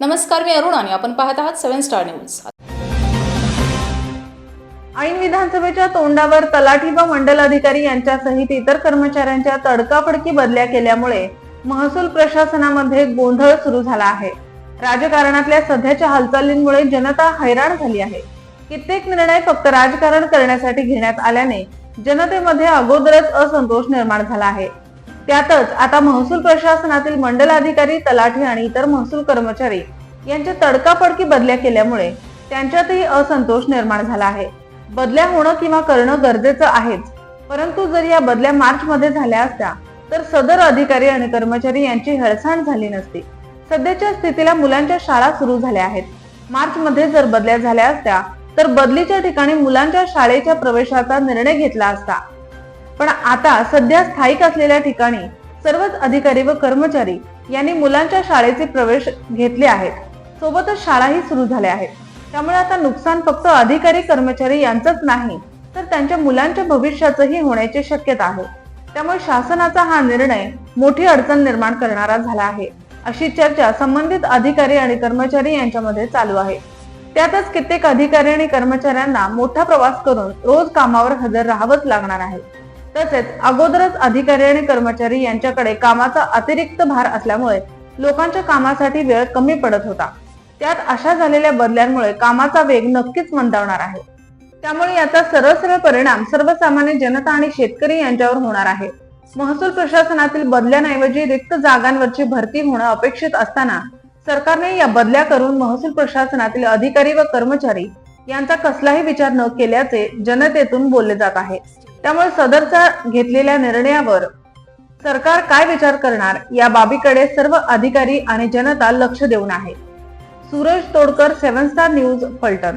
नमस्कार मी अरुण आणि आपण पाहत आहात सेव्हन स्टार न्यूज. ऐन विधानसभेच्या तोंडावर तलाठी व मंडल अधिकारी यांच्यासहित इतर कर्मचाऱ्यांच्या तडकाफडकी बदल्या केल्यामुळे महसूल प्रशासनामध्ये गोंधळ सुरू झाला आहे. राजकारणातल्या सध्याच्या हालचालींमुळे जनता हैराण झाली आहे. कित्येक निर्णय फक्त राजकारण करण्यासाठी घेण्यात आल्याने जनतेमध्ये अगोदरच असंतोष निर्माण झाला आहे. त्यातच आता महसूल प्रशासनातील मंडल अधिकारी तलाठी आणि इतर महसूल कर्मचारी यांच्या तडकाफडकी बदल्या केल्यामुळे त्यांच्यातही असंतोष निर्माण झाला आहे. बदल्या होणं किंवा करणं गरजेचं आहेच परंतु जर या बदल्या मार्च मध्ये झाल्या असत्या तर सदर अधिकारी आणि कर्मचारी यांची हेळसांड झाली नसती. सध्याच्या स्थितीला मुलांच्या शाळा सुरू झाल्या आहेत. मार्च मध्ये जर बदल्या झाल्या असत्या तर बदलीच्या ठिकाणी मुलांच्या शाळेच्या प्रवेशाचा निर्णय घेतला असता. पण आता सध्या स्थायिक असलेल्या ठिकाणी सर्वच अधिकारी व कर्मचारी यांनी मुलांच्या शाळेचे प्रवेश घेतले आहेत. सोबतच शाळाही सुरू झाल्या आहेत. त्यामुळे आता नुकसान फक्त अधिकारी कर्मचारी यांचंच नाही तर त्यांच्या मुलांच्या भविष्याचंही होण्याची शक्यता आहे. त्यामुळे शासनाचा हा निर्णय मोठी अडचण निर्माण करणारा झाला आहे अशी चर्चा संबंधित अधिकारी आणि कर्मचारी यांच्यामध्ये चालू आहे. त्यातच कित्येक अधिकारी आणि कर्मचाऱ्यांना मोठा प्रवास करून रोज कामावर हजर राहावंच लागणार आहे. तसेच अगोदरच अधिकारी आणि कर्मचारी यांच्याकडे कामाचा अतिरिक्त भार असल्यामुळे लोकांच्या कामासाठी वेळ कमी पडत होता. त्यात अशा झालेल्या बदल्यांमुळे कामाचा वेग नक्कीच मंदावणार आहे. त्यामुळे याचा सरळ सरळ परिणाम सर्वसामान्य जनता आणि शेतकरी यांच्यावर होणार आहे. महसूल प्रशासनातील बदल्यांऐवजी रिक्त जागांवरची भरती होणं अपेक्षित असताना सरकारने या बदल्या करून महसूल प्रशासनातील अधिकारी व कर्मचारी यांचा कसलाही विचार न केल्याचे जनतेतून बोलले जात आहे. त्यामुळे सदरचा घेतलेल्या निर्णयावर सरकार काय विचार करणार या बाबीकडे सर्व अधिकारी आणि जनता लक्ष देऊन आहे. Suraj Todkar seven star news Phaltan.